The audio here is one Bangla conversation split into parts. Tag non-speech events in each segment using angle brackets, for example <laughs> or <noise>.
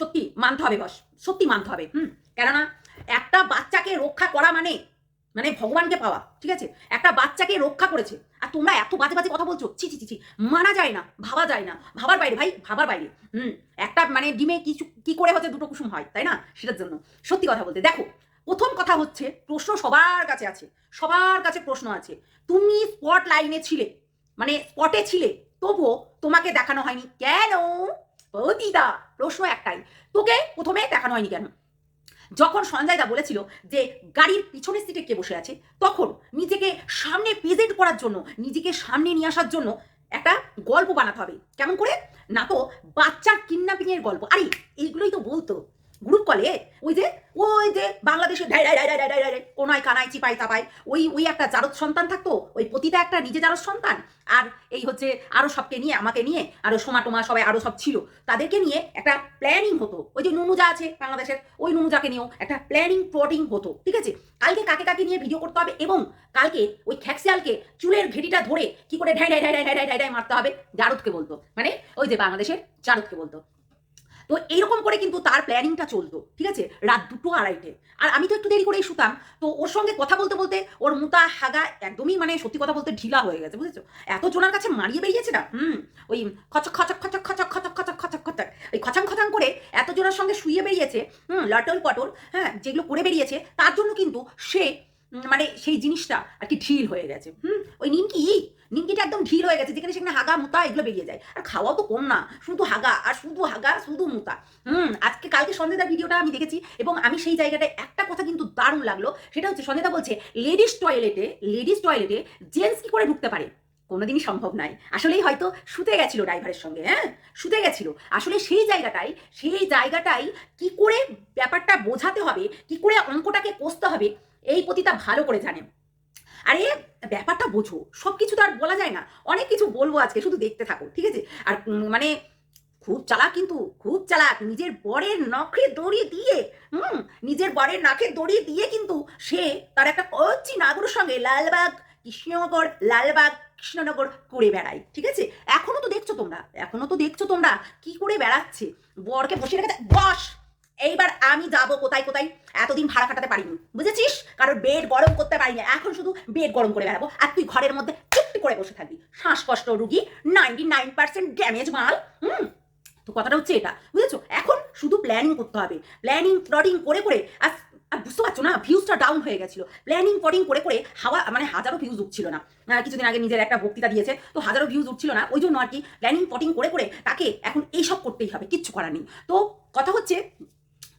সত্যি মানতে হবে বস, সত্যি মানতে হবে। হুম, কেননা একটা বাচ্চাকে রক্ষা করা মানে মানে ভগবানকে পাওয়া, ঠিক আছে? একটা বাচ্চাকে রক্ষা করেছে, আর তোমরা এত বাজে বাজে কথা বলছো, ছি ছি ছি মানা যায় না, ভাবা যায় না, ভাবার বাইরে ভাই, ভাবার বাইরে। হুম, একটা মানে ডিমে কিছু, কি করে হচ্ছে দুটো কুসুম হয়, তাই না? সেটার জন্য। সত্যি কথা বলতে, দেখো, প্রথম কথা হচ্ছে, প্রশ্ন সবার কাছে আছে, সবার কাছে প্রশ্ন আছে, তুমি স্পট লাইনে ছিলে মানে স্পটে ছিলে, তবুও তোমাকে দেখানো হয়নি। কেন? ও দিদা প্রশ্ন একটাই, তোকে প্রথমে দেখানো হয়নি কেন? যখন সঞ্জয় দা বলেছিল যে গাড়ির পিছনের সিটে কে বসে আছে, তখন নিজেকে সামনে প্রেজেন্ট করার জন্য, নিজেকে সামনে নিয়ে আসার জন্য একটা গল্প বানাতে হবে। কেমন করে? না তো বাচ্চার কিডন্যাপিং এর গল্প। আরে, এইগুলোই তো বলতো। গ্রুপ কলে ওই যে ওই যে বাংলাদেশে কোনায় কানায় চিপাই তাপাই ওই ওই একটা জারদ সন্তান থাকতো ওই পতিতা একটা নিজে জারদ সন্তান আর এই হচ্ছে আরও সবকে নিয়ে আমাকে নিয়ে আরও সোমা টোমা সবাই আরও সব ছিল তাদেরকে নিয়ে একটা প্ল্যানিং হতো ওই যে নুনুজা আছে বাংলাদেশের ওই নুনুজাকে নিয়েও একটা প্ল্যানিং প্লটিং হতো ঠিক আছে কালকে কাকে কাকে নিয়ে ভিডিও করতে হবে এবং কালকে ওই খ্যাক্সিয়ালকে চুলের ঘেটিটা ধরে কি করে ঢাই ঢাই ঢাই ঢাই ঢাই ঢাই মারতে হবে জারদকে বলতো মানে ওই যে বাংলাদেশের জারদকে বলতো তো এইরকম করে কিন্তু তার প্ল্যানিংটা চলতো, ঠিক আছে? রাত দুটো আড়াইটে। আর আমি তো একটু দেরি করেই শুতাম। তো ওর সঙ্গে কথা বলতে বলতে ওর মুতা হাগা একদমই মানে সত্যি কথা বলতে ঢিলা হয়ে গেছে, বুঝেছ? এত জোনার কাছে মারিয়ে বেরিয়েছে না? হুম, ওই খচক খচক খচক খচক খচক খচক খচক খচক, ওই খচাং খচাং করে এত জোনার সঙ্গে শুয়ে বেরিয়েছে, হুম, লটল পটল হ্যাঁ যেগুলো করে বেরিয়েছে, তার জন্য কিন্তু সে মানে সেই জিনিসটা আর কি ঢিল হয়ে গেছে, হুম? ওই নিমকি, নিমকিটা একদম ঢিল হয়ে গেছে, যেখানে সেখানে হাগা, মুতা এগুলো বেরিয়ে যায়। আর খাওয়াও তো কম না, শুধু হাগা, আর শুধু হাগা, শুধু মুতা, হুম? আজকে, কালকে সন্ধ্যেদার ভিডিওটা আমি দেখেছি এবং আমি সেই জায়গাটায় একটা কথা কিন্তু দারুণ লাগল, সেটা হচ্ছে সন্ধ্যেদা বলছে লেডিস টয়লেটে লেডিস টয়লেটে জেন্টস কি করে ঢুকতে পারে? কোনোদিনই সম্ভব নাই আসলেই হয়তো শুতে গেছিল ড্রাইভারের সঙ্গে হ্যাঁ? শুতে গেছিল। আসলে সেই জায়গাটাই সেই জায়গাটাই কি করে ব্যাপারটা বোঝাতে হবে, কি করে অঙ্কটাকে কষতে হবে এই পতিতা ভালো করে জানে। আরে, ব্যাপারটা বোঝো সব কিছু তো আর বলা যায় না। অনেক কিছু বলব আজকে, শুধু দেখতে থাকো, ঠিক আছে? আর মানে খুব চালাক কিন্তু, খুব চালাক। নিজের বরের নখে দড়ি দিয়ে, হুম, নিজের বরের নাকে দড়ি দিয়ে কিন্তু সে তার একটা কচ্ছি নাগরের সঙ্গে লালবাগ, কৃষ্ণনগর লালবাগ, কৃষ্ণনগর করে বেড়ায়, ঠিক আছে? এখনও তো দেখছ তোমরা, এখনও তো দেখছ তোমরা কি করে বেড়াচ্ছে। বরকে বসে রেখেছে, বস! এইবার আমি যাব কোথায় কোথায়? এতদিন ভাড়া কাটাতে পারিনি। বুঝেছিস? কারণ বেড গরম করতে পারিনি। এখন শুধু বেড গরম করে বেড়াবো। আর তুই ঘরের মধ্যে চুপটি করে বসে থাকবি। শ্বাসকষ্ট রুগী নাইনটি নাইন পার্সেন্ট ড্যামেজ মাল, হুম? তো কথাটা হচ্ছে এটা। বুঝেছ? এখন শুধু প্ল্যানিং করতে হবে। প্ল্যানিং প্লটিং করে করে আর বুঝতে পারছ না? ভিউজটা ডাউন হয়ে গেছিল। প্ল্যানিং প্লটিং করে করে হাওয়া মানে হাজারো ভিউজ উঠছিল না। কিছুদিন আগে নিজের একটা বক্তৃতা দিয়েছে। তো হাজারো ভিউজ উঠছিল না। ওই জন্য আর কি প্ল্যানিং প্লটিং করে করে তাকে এখন এইসব করতেই হবে। কিচ্ছু করার নেই। তো কথা হচ্ছে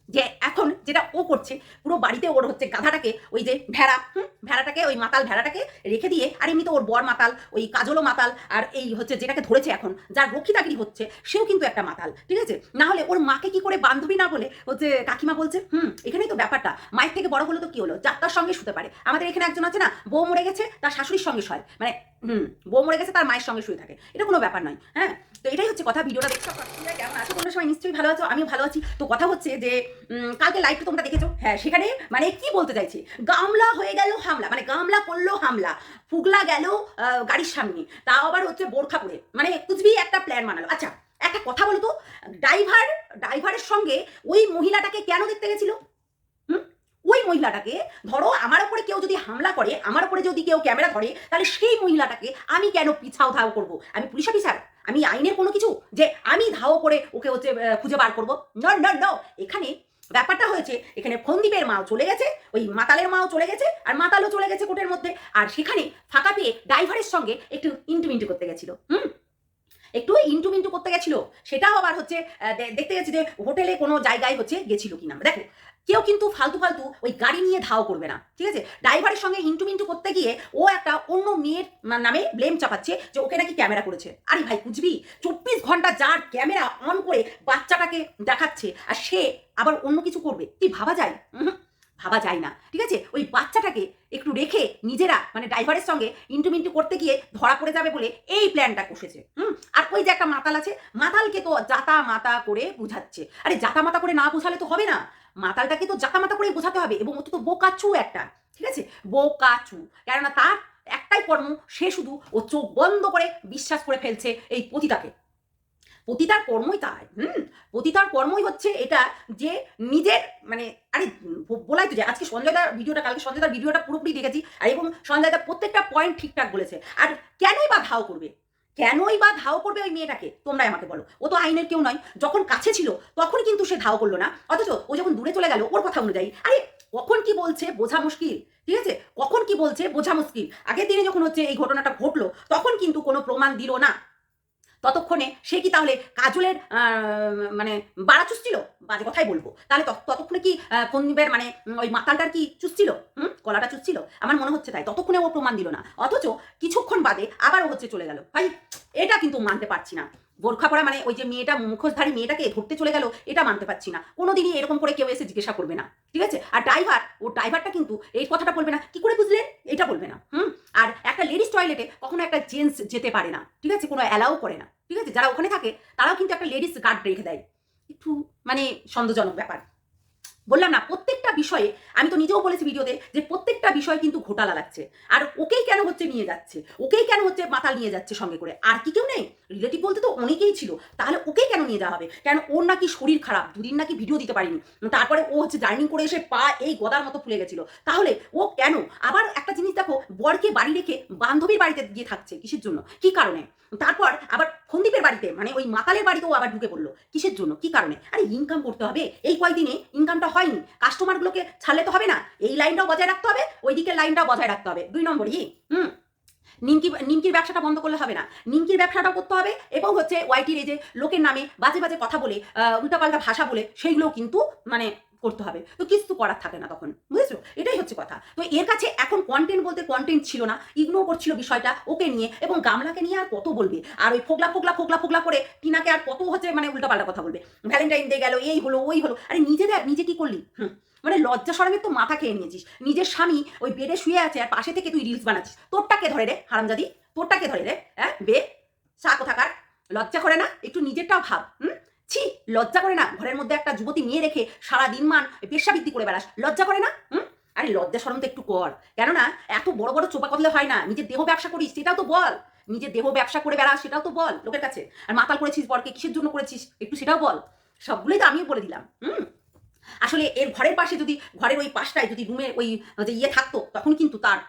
যে এখন যেটা ও করছে, পুরো বাড়িতে ওর হচ্ছে গাধাটাকে ওই যে ভেড়া, হুম? ভেড়াটাকে, ওই মাতাল ভেড়াটাকে রেখে দিয়ে, আর এমনি তো ওর বর মাতাল, ওই কাজলও মাতাল, আর এই হচ্ছে যেটাকে ধরেছে এখন, যার রক্ষিতাগিরি হচ্ছে, সেও কিন্তু একটা মাতাল, ঠিক আছে? না হলে ওর মাকে কি করে বান্ধবী না বলে হচ্ছে কাকিমা বলছে, হুম, এখানেই তো ব্যাপারটা, মায়ের থেকে বড় হলে তো কি হলো? যাত্রার সঙ্গে শুতে পারে। আমাদের এখানে একজন আছে না, বউ মরে গেছে, তার শাশুড়ির সঙ্গে শয় মানে হুম, বউ মরে গেছে, তার মায়ের সঙ্গে শুয়ে থাকে, এটা কোনো ব্যাপার নয় হ্যাঁ? তো এটাই হচ্ছে কথা, ভিডিওটা দেখছ কেমন আছো? তোমরা সময় নিশ্চয়ই ভালো আছো, আমিও ভালো আছি। তো কথা হচ্ছে যে কালকে লাইভটা তোমরা দেখেছ? হ্যাঁ সেখানে মানে কি বলতে চাইছি? গামলা হয়ে গেল হামলা মানে গামলা করল হামলা, ফুগলা গেল গাড়ির সামনে, তাও আবার হচ্ছে বোরখা পরে মানে কুচবি একটা প্ল্যান বানালো। আচ্ছা একটা কথা বলো তো ড্রাইভার ড্রাইভারের সঙ্গে ওই মহিলাটাকে কেন দেখতে গেছিল? ওই মহিলাটাকে, ধরো আমার উপরে কেউ যদি হামলা করে, আমার উপরে যদি কেউ ক্যামেরা ধরে, তাহলে সেই মহিলাটাকে আমি কেন পিছাও ধাও করব? আমি পুলিশ অফিসার আমি আইনের কোনো কিছু? যে আমি ধাও করে ওকে হচ্ছে খুঁজে বার করব? ন এখানে ব্যাপারটা হয়েছে, এখানে ফন্দীপের মাও চলে গেছে, ওই মাতালের মাও চলে গেছে, আর মাতালও চলে গেছে কোর্টের মধ্যে, আর সেখানে ফাঁকা পেয়ে ড্রাইভারের সঙ্গে একটু ইন্টুমিন্টু করতে গেছিল, হুম? একটু ইন্টু মিন্টু করতে গেছিল, সেটাও আবার হচ্ছে দেখতে গেছি যে হোটেলে কোনো জায়গায় হচ্ছে গেছিল কিনা। দেখো কেউ কিন্তু ফালতু ফালতু ওই গাড়ি নিয়ে ধাও করবে না, ঠিক আছে? ড্রাইভারের সঙ্গে ইন্টু মিন্টু করতে গিয়ে ও একটা অন্য মেয়ের নামে ব্লেম চাপাচ্ছে যে ওকে নাকি ক্যামেরা করেছে। আরে ভাই, বুঝবি? চব্বিশ ঘণ্টা যার ক্যামেরা অন করে বাচ্চাটাকে দেখাচ্ছে আর সে আবার অন্য কিছু করবে, কি ভাবা যায়? ভাবা যায় না, ঠিক আছে? ওই বাচ্চাটাকে একটু রেখে নিজেরা মানে ড্রাইভারের সঙ্গে ইন্টু মিন্টু করতে গিয়ে ধরা পড়ে যাবে বলে এই প্ল্যানটা কষেছে, হুম? আর ওই যে একটা মাতাল আছে, মাতালকে তো জাতা মাতা করে বুঝাচ্ছে। আরে জাতা মাতা করে না বোঝালে তো হবে না। মাতালটাকে তো জাতা মাতা করে বোঝাতে হবে এবং ও তো বোকাচু একটা, ঠিক আছে? বোকাচু, কেননা তার একটাই কর্ম, সে শুধু ও চোখ বন্ধ করে বিশ্বাস করে ফেলছে এই পতিতাকে। পতিতার কর্মই তাই, হুম? পতিতার কর্মই হচ্ছে এটা যে নিজের মানে আরে বলাই তো যায়। আজকে সঞ্জয়দার ভিডিওটা, কালকে সঞ্জয়দার ভিডিওটা পুরোপুরি দেখেছি, আর এবং সঞ্জয়দা প্রত্যেকটা পয়েন্ট ঠিকঠাক বলেছে। আর কেনই বা ধাও করবে? কেনই বা ধাও করবে ওই মেয়েটাকে? তোমরাই আমাকে বলো। ও তো আইনের কেউ নয়। যখন কাছে ছিল, তখনই কিন্তু সে ধাও করল না। অথচ ও যখন দূরে চলে গেল, ওর কথা অনুযায়ী। আরে, কখন কি বলছে? বোঝা মুশকিল। ঠিক আছে? কখন কি বলছে? বোঝা মুশকিল। আগের দিনে যখন হচ্ছে এই ঘটনাটা ঘটলো, তখন কিন্তু কোনো প্রমাণ দিল না। ততক্ষণে সে কি তাহলে কাজলের মানে বাড়া চুষছিল? বাজে কথাই বলব। তাহলে ততক্ষণে কি আহ, ফন্দীপের মানে ওই মাতালটার কি চুষছিল? হুম? কলাটা চুষছিল? আমার মনে হচ্ছে তাই। ততক্ষণে ও প্রমাণ দিল না। অথচ কিছুক্ষণ বাদে আবারও হচ্ছে চলে গেল। ভাই এটা কিন্তু মানতে পারছি না। বোরখা পরা মানে ওই যে মেয়েটা, মুখোশধারী মেয়েটাকে ধরতে চলে গেল, এটা মানতে পারছি না। কোনোদিনই এরকম করে কেউ এসে জিজ্ঞাসা করবে না, ঠিক আছে? আর ড্রাইভার ও ড্রাইভারটা কিন্তু এই কথাটা বলবে না, কি করে বুঝলেন এটা বলবে না, হুম? আর একটা লেডিস টয়লেটে কখনো একটা জেন্টস যেতে পারে না, ঠিক আছে? কোনো অ্যালাও করে না, ঠিক আছে? যারা ওখানে থাকে, তারাও কিন্তু একটা লেডিস গার্ড রেখে দেয়। একটু মানে সন্দেহজনক ব্যাপার। বললাম না, প্রত্যেকটা বিষয়ে, আমি তো নিজেও বলেছি ভিডিওতে যে প্রত্যেকটা বিষয় কিন্তু ঘোটালা লাগছে। আর ওকেই কেন হচ্ছে নিয়ে যাচ্ছে? ওকেই কেন হচ্ছে মাতাল নিয়ে যাচ্ছে সঙ্গে করে? আর কি কেউ নেই? রিলেটিভ বলতে তো অনেকেই ছিল। তাহলে ওকেই কেন নিয়ে যাওয়া হবে? কেন ওর নাকি শরীর খারাপ? দুদিন নাকি ভিডিও দিতে পারিনি। তারপরে ও হচ্ছে জার্নিং করে এসে পা এই গদার মতো ফুলে গেছিল। তাহলে ও কেন? আবার দেখো, বরকে বাড়ি রেখে বান্ধবীর বাড়িতে গিয়ে থাকছে কিসের জন্য? কি কারণে? তারপর আবার ফন্দীপের বাড়িতে মানে ওই মাতালের বাড়িতেও আবার ঢুকে পড়ল। কিসের জন্য? কি কারণে? আরে ইনকাম করতে হবে। এই কয়দিনে ইনকামটা হয়নি। কাস্টমারগুলোকে ছাড়লে তো হবে না। এই লাইনটাও বজায় রাখতে হবে ওই দিকের লাইনটাও বজায় রাখতে হবে। দুই নম্বরই হুম? নিমকি, নিমকির ব্যবসাটা বন্ধ করলে হবে না। নিমকির ব্যবসাটাও করতে হবে এবং হচ্ছে ওয়াইটির এই যে লোকের নামে বাজে বাজে কথা বলে উল্টাপাল্টা ভাষা বলে, সেইগুলোও কিন্তু মানে করতে হবে। তো কিছু করার থাকে না তখন, বুঝেছ? এটাই হচ্ছে কথা। তো এর কাছে এখন কন্টেন্ট বলতে কন্টেন্ট ছিল না ইগনোর করছিল বিষয়টা ওকে নিয়ে এবং গামলাকে নিয়ে আর কত বলবে? আর ওই ফোগলা ফোগলা ফোগলা ফোগলা করে টিনাকে আর কত হচ্ছে মানে উল্টাপাল্টা কথা বলবে? ভ্যালেন্টাইন ডে গেল, এই হলো, ওই হলো। আরে নিজে দেখ নিজে কি করলি? হুম। মানে লজ্জা সরমের তো মাথা খেয়ে নিয়েছিস। নিজের স্বামী ওই বেডে শুয়ে আছে আর পাশে থেকে তুই রিলস বানাচ্ছিস। তোরটাকে ধরে রে, হারামজাদি? তোরটাকে ধরে রে? হ্যাঁ? বে? সা কোথাকার? লজ্জা করে না? একটু নিজেরটাও ভাব, হুম? ছি, লজ্জা করে না? ঘরের মধ্যে একটা যুবতী মেয়ে রেখে সারা দিন মান পেশাবৃত্তি করে বেড়াস। লজ্জা করে না? হুম? আরে লজ্জা সরম তো একটু কর। কেননা, এত বড় বড় চোপা করলে হয় না। নিজের দেহ ব্যবসা করিস, সেটাও তো বল। নিজের দেহ ব্যবসা করে বেড়াস, সেটাও তো বল লোকের কাছে। আর মাতাল করেছিস, বরকে কিসের জন্য করেছিস, একটু সেটাও বল। সবগুলোই তো আমিও বলে দিলাম, হুম? আসলে এর ঘরের পাশে যদি, ঘরের ওই পাশটায় যদি রুমে ওই ইয়ে থাকতো, তখন কিন্তু তার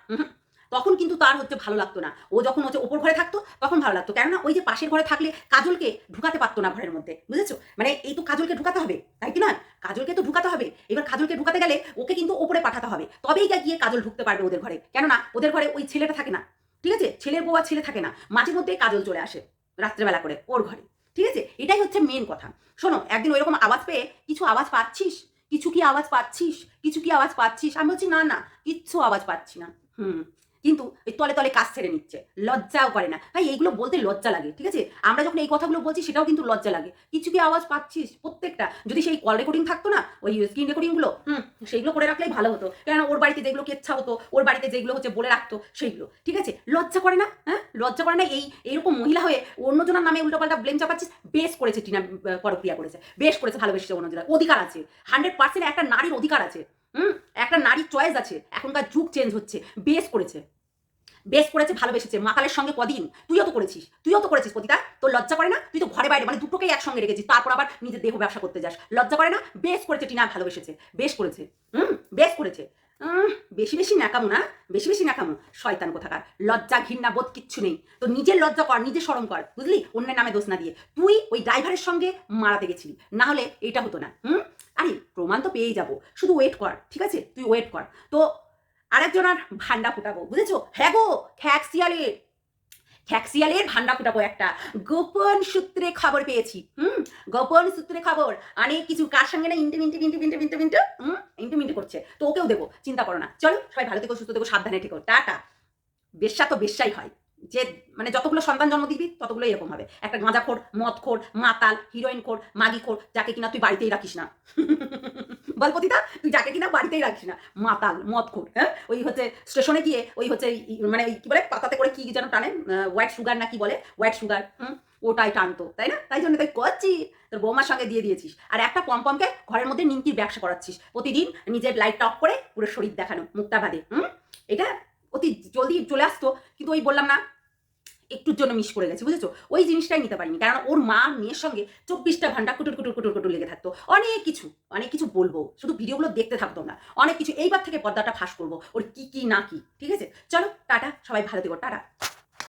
তখন কিন্তু তার হচ্ছে ভালো লাগতো না। ও যখন হচ্ছে ওপর ঘরে থাকতো, তখন ভালো লাগতো। কেননা ওই যে পাশের ঘরে থাকলে কাজলকে ঢুকাতে পারতো না ঘরের মধ্যে, বুঝেছ? মানে এই তো কাজলকে ঢুকাতে হবে, তাই কি নয়? কাজলকে তো ঢুকাতে হবে। এবার কাজলকে ঢুকাতে গেলে ওকে কিন্তু ওপরে পাঠাতে হবে। তবেই গিয়ে কাজল ঢুকতে পারবে ওদের ঘরে। কেননা ওদের ঘরে ওই ছেলেটা থাকে না, ঠিক আছে? ছেলের বউ আর ছেলে থাকে না। মাঝে মধ্যে কাজল চলে আসে রাত্রেবেলা করে ওর ঘরে, ঠিক আছে? এটাই হচ্ছে মেন কথা। শোনো, একদিন ওইরকম আওয়াজ পেয়ে কিছু আওয়াজ পাচ্ছিস? কিছু কি আওয়াজ পাচ্ছিস? কিছু কি আওয়াজ পাচ্ছিস? আমি বলছি, না না, কিচ্ছু আওয়াজ পাচ্ছি না। হুম। কিন্তু তলে তলে কাজ ছেড়ে নিচ্ছে। লজ্জাও করে না। ভাই, এইগুলো বলতে লজ্জা লাগে, ঠিক আছে? আমরা যখন এই কথাগুলো বলছি, সেটাও কিন্তু লজ্জা লাগে। কিছু কি আওয়াজ পাচ্ছিস? প্রত্যেকটা। যদি সেই কল রেকর্ডিং থাকতো না, ওই স্ক্রিন রেকর্ডিংগুলো হুম, সেইগুলো করে রাখলেই ভালো হতো। কেন ওর বাড়িতে যেগুলো কেচ্ছা হতো, ওর বাড়িতে যেগুলো হচ্ছে বলে রাখতো, সেইগুলো, ঠিক আছে? লজ্জা করে না হ্যাঁ? লজ্জা করে না এই, এইরকম মহিলা হয়ে অন্যজনের নামে উল্টোপাল্টা ব্লেম চাপাচ্ছিস? বেশ করেছে টিনা পরক্রিয়া করেছে। বেশ করেছে ভালোবেসেছে অন্যজনের। অধিকার আছে। হান্ড্রেড পার্সেন্ট একটা নারীর অধিকার আছে। হুম? একটা নারীর চয়েস আছে। এখনকার যুগ চেঞ্জ হচ্ছে। বেশ করেছে। বেশ করেছে ভালোবেসেছে। মাতালের সঙ্গে কদিন? তুইও তো করেছিস। তুইও তো করেছিস প্রতিটা তোর লজ্জা করে না? তুই তো ঘরে বাইরে মানে দুটোকেই একসঙ্গে রেখেছিস। তারপর আবার নিজের দেহ ব্যবসা করতে যাস। লজ্জা করে না? বেশ করেছে, টিনা, ভালোবেসেছে। বেশ করেছে। হুম? বেশ করেছে। বেশি বেশি ন্যাকামো না? বেশি বেশি ন্যাকামো। শয়তান কোথাকার? লজ্জা, ঘৃণা, বোধ কিচ্ছু নেই। তো নিজের লজ্জা কর, নিজে স্মরণ কর, বুঝলি? অন্যের নামে দোষ না দিয়ে। তুই ওই ড্রাইভারের সঙ্গে মারাতে গেছিলি। না হলে এটা হতো না। হুম? আরে, প্রমাণ তো পেয়েই যাব। শুধু ওয়েট কর, ঠিক আছে? তুই ওয়েট কর। তো আরেকজনের ভান্ডা ফুটাবো, বুঝেছ? হ্যাঁ গো, খ্যাকসিয়ালের খ্যাকসিয়ালের ভান্ডা ফুটাবো একটা। গোপন সূত্রে খবর পেয়েছি, হুম? গোপন সূত্রে খবর। অনেক কিছু কার সঙ্গে না ইন্টে মিন্টে মিন্টে মিন্টে মিন্টে মিন্টে? হুম? ইন্টে মিন্টে করছে। তো ওকেও দেবো, চিন্তা করো না। চলো, সবাই ভালো থেকো, সুস্থ থেকো, সাবধানে থেকো। টাটা। বেশ্যা তো বেশ্যাই হয়। যে মানে যতগুলো সন্তান জন্ম দিবি ততগুলো এরকম হবে। একটা গাঁজাখোর মদখোর মাতাল হিরোইন খোর মাগিখোর যাকে কিনা তুই বাড়িতেই রাখিস না। <laughs> বল পতিতা তুই যাকে কিনা বাড়িতেই রাখিস না। মাতাল, মদখোর হ্যাঁ? ওই হচ্ছে স্টেশনে গিয়ে ওই হচ্ছে মানে কি বলে, পাতাতে করে কি যেন টানে হোয়াইট সুগার না কি বলে? হোয়াইট সুগার হুম? ওটাই টানতো, তাই না? তাই জন্য তাই করছি। তোর বৌমার সঙ্গে দিয়ে দিয়েছিস। আর একটা পমপমকে ঘরের মধ্যে নিমকির ব্যবসা করাচ্ছিস। প্রতিদিন নিজের লাইট অফ করে পুরো শরীর দেখানো, মুখটা বাদে, হুম? এটা অতি জলদি চলে আসতো। কিন্তু ওই বললাম না একটুর জন্য মিস করে গেছে, বুঝেছ? ওই জিনিসটাই নিতে পারিনি। কারণ ওর মা মেয়ের সঙ্গে চব্বিশটা ঘণ্টা কুটুর কুটুর কুটুর কুটুর লেগে থাকতো। অনেক কিছু অনেক কিছু বলব। শুধু ভিডিওগুলো দেখতে থাকতো না অনেক কিছু। এইবার থেকে পর্দাটা ফাঁস করব। ওর কি কি না কি, ঠিক আছে? চলো, টাটা। সবাই ভালো থেকো। টাটা।